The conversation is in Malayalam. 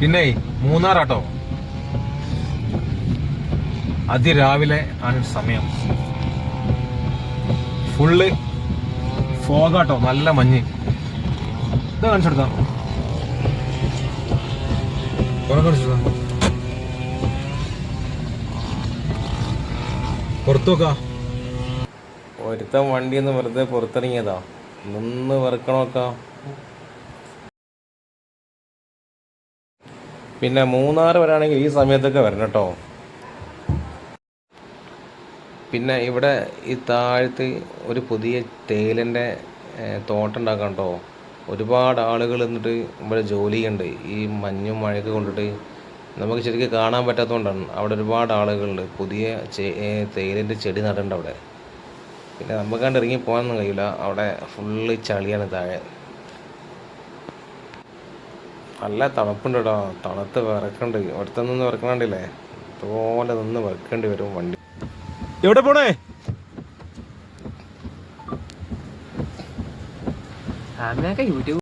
പിന്നെ മൂന്നാറാട്ടോ. അതിരാവിലെ ആണ് സമയം. ഫുള്ള് ഫോഗാട്ടോ നല്ല മഞ്ഞ്. ഇത് കാണിച്ചെടുത്താ പുറത്തോക്കാ ഒരുത്തൻ വണ്ടി ഒന്ന് വെറുതെ പുറത്തിറങ്ങിയതാ. നിന്ന് വെറുക്കണമൊക്കെ പിന്നെ മൂന്നാർ വരാണെങ്കിൽ ഈ സമയത്തൊക്കെ വരണം കേട്ടോ. പിന്നെ ഇവിടെ ഈ താഴത്ത് ഒരു പുതിയ തേയിലന്റെ തോട്ടം ഉണ്ടാക്കാം കേട്ടോ. ഒരുപാട് ആളുകൾ എന്നിട്ട് ഇവിടെ ജോലി ഈ മഞ്ഞും മഴയൊക്കെ കൊണ്ടിട്ട് നമുക്ക് ശരിക്കും കാണാൻ പറ്റാത്തതുകൊണ്ടാണ് അവിടെ ഒരുപാട് ആളുകളുണ്ട്. പുതിയ തേയിലിന്റെ ചെടി നടുന്നുണ്ട് അവിടെ. പിന്നെ നമുക്കാണ്ട് ഇറങ്ങി പോകാനൊന്നും കഴിയില്ല. അവിടെ ഫുള്ള് ചളിയാണ് താഴെ. നല്ല തണുപ്പുണ്ട് കേട്ടോ തണുത്ത് വിറക്കണ്ട്. ഒരുത്ത നിന്ന് വിറക്കണ്ടില്ലേ ഇതുപോലെ നിന്ന് വിറക്കേണ്ടി വരും വണ്ടി. എവിടെ പോണേ? യൂട്യൂബ്